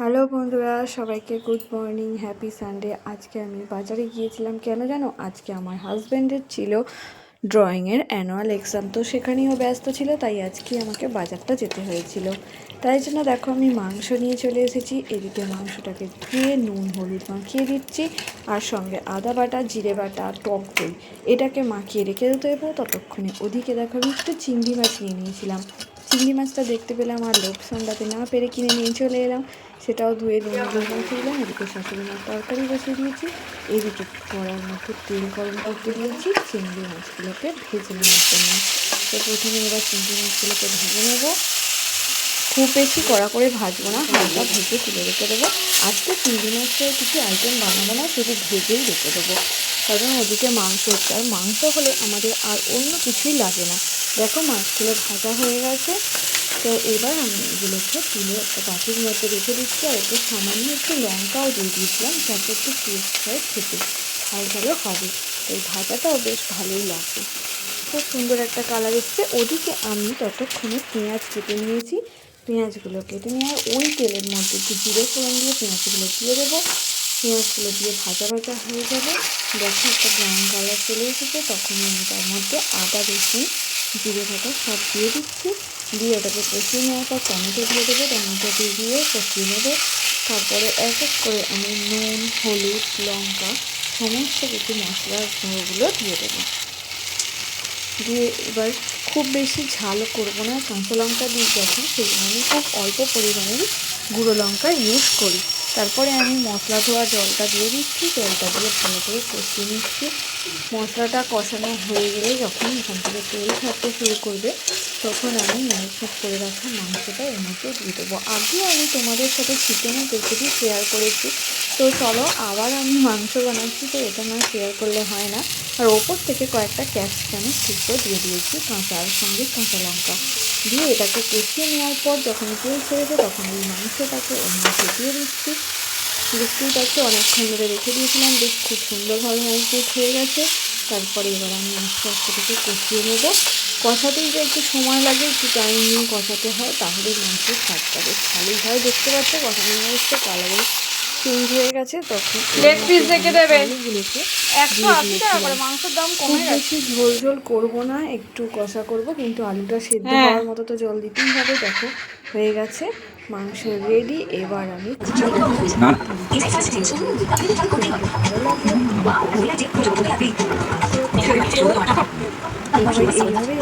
Hello বন্ধুরা, সবাইকে good morning, happy Sunday. আজকে আমি বাজারে গিয়েছিলাম, কেন জানো? আজকে আমার হাজব্যান্ডের ছিল ড্রয়িংয়ের অ্যানুয়াল এক্সাম, তো সেখানেও ব্যস্ত ছিল, তাই আজকে আমাকে বাজারটা যেতে হয়েছিল। তাই জন্য দেখো, আমি মাংস নিয়ে চলে এসেছি। এদিকে মাংসটাকে ধুয়ে, নুন, হলুদ মাখিয়ে দিচ্ছি, আর সঙ্গে আদা বাটা, জিরে বাটা, টক দই। এটাকে মাখিয়ে রেখে দিতে হবে ততক্ষণে ওদিকে দেখো, আমি একটু চিংড়ি মাছ নিয়ে নিয়েছিলাম। চিংড়ি মাছটা দেখতে পেলাম আর লোভ না পেরে কিনে নিয়ে চলে এলাম। সেটাও ধুয়ে নুন হলুদ মাখিয়ে দিলাম এদিকে শাশুড়ি মার তরকারি বসিয়ে দিয়েছি। এদিকে কড়ার মতো তেল গরম করতে দিয়েছি। চিংড়ি মাছগুলোকে ভেজে নেওয়ার জন্য তো প্রথমে এবার চিংড়ি মাছগুলোকে ভেজে নেব। খুব বেশি কড়া করে ভাজবো না, হালকা ভেজে তুলে রেখে দেবো। আজকে চিংড়ি মাছের কিছু আইটেম বানাবো না, শুধু ভেজেই রেখে দেবো। কারণ ওদিকে মাংস আর মাংস হলে আমাদের আর অন্য কিছুই লাগে না। দেখো মাছগুলো ভাজা হয়ে গেছে। তো এবার আমি এগুলোকে তুলে একটা পাখির মধ্যে রেখে দিচ্ছি আর একটু সামান্য একটু লঙ্কাও দিয়ে দিয়েছিলাম যাতে একটু টেস্ট হয় খেতে। ঝাল ঝালও হবে। তো এই ভাজাটাও বেশ ভালোই লাগবে। খুব সুন্দর একটা কালার এসছে। ওদিকে আমি ততক্ষণে পেঁয়াজ কেটে নিয়েছি। পেঁয়াজগুলো কেটে নিয়ে ওই তেলের মধ্যে একটু জিরে ফোড়ন দিয়ে পেঁয়াজগুলো দিয়ে দেবো। পেঁয়াজগুলো দিয়ে ভাজা ভাজা হয়ে যাবে। দেখো একটা ব্রাউন কালার চলে এসেছে। তখন আমি তার মধ্যে আদা রসুন জিরে ভাজা সব দিয়ে দিচ্ছি। দিয়ে ওটাকে কষিয়ে নেওয়ার পর টমেটো দিয়ে দেবো। টমেটো দিয়ে কষিয়ে নেব। তারপরে এক এক করে আমি নুন, হলুদ, লঙ্কা সমস্ত কিছু মশলার গুঁড়োগুলো দিয়ে দেবো। দিয়ে এবার খুব বেশি ঝালও করব না। কাঁচা লঙ্কা দিয়ে যখন সেগুলো আমি খুব অল্প পরিমাণে গুঁড়ো লঙ্কা ইউজ করি। তারপরে আমি মশলা ধোয়া জলটা দিয়ে দিচ্ছি, জলটা দিয়ে ভালো করে কষিয়ে নিচ্ছি। মশলাটা কষানো হয়ে গেলে যখন এখান থেকে তেল ছাড়তে শুরু করবে, তখন আমি ম্যারিনেট করে রাখা মাংসটা এর মধ্যে দিয়ে দেবো। আগেও আমি তোমাদের সাথে চিকেনের রেসিপি শেয়ার করেছি। তো চলো, আবার আমি মাংস বানাচ্ছি, তো এটা না শেয়ার করলে হয় না। আর ওপর থেকে কয়েকটা ক্যাপসিকামের টুকরো দিয়ে দিয়েছি কাঁচা আর সঙ্গে কাঁচা লঙ্কা। দিয়ে এটাকে কষিয়ে নেওয়ার পর যখন তেল ছেড়েছে তখন এই মাংসটাকে মধ্যে দিয়ে দিচ্ছি। পাচ্ছি, অনেকক্ষণ ধরে রেখে দিয়েছিলাম। বেশ খুব সুন্দরভাবে ম্যারিনেট হয়ে গেছে। তারপরে এবার আমি আস্তে আস্তে কষিয়ে নেব। কষাতেই যে একটু সময় লাগে, একটু টাইম নিয়ে কষাতে হয় তাহলে মাংসের স্বাদটা বেশ ভালোই হয়। দেখতে পাচ্ছ, কষানো হচ্ছে কালারে চেঞ্জ হয়ে গেছে তখন লেগ পিস রেখে দেবে একশো আশি টাকা করে মাংসের দাম কমে গেছে বেশি ঝোল ঝোল করব না একটু কষা করব কিন্তু আলুটা সেদ্ধ হ্যাঁ। হওয়ার মতো তো জল দিতেই হবে দেখো হয়ে গেছে মাংস রেডি এবার আমি না এইভাবেই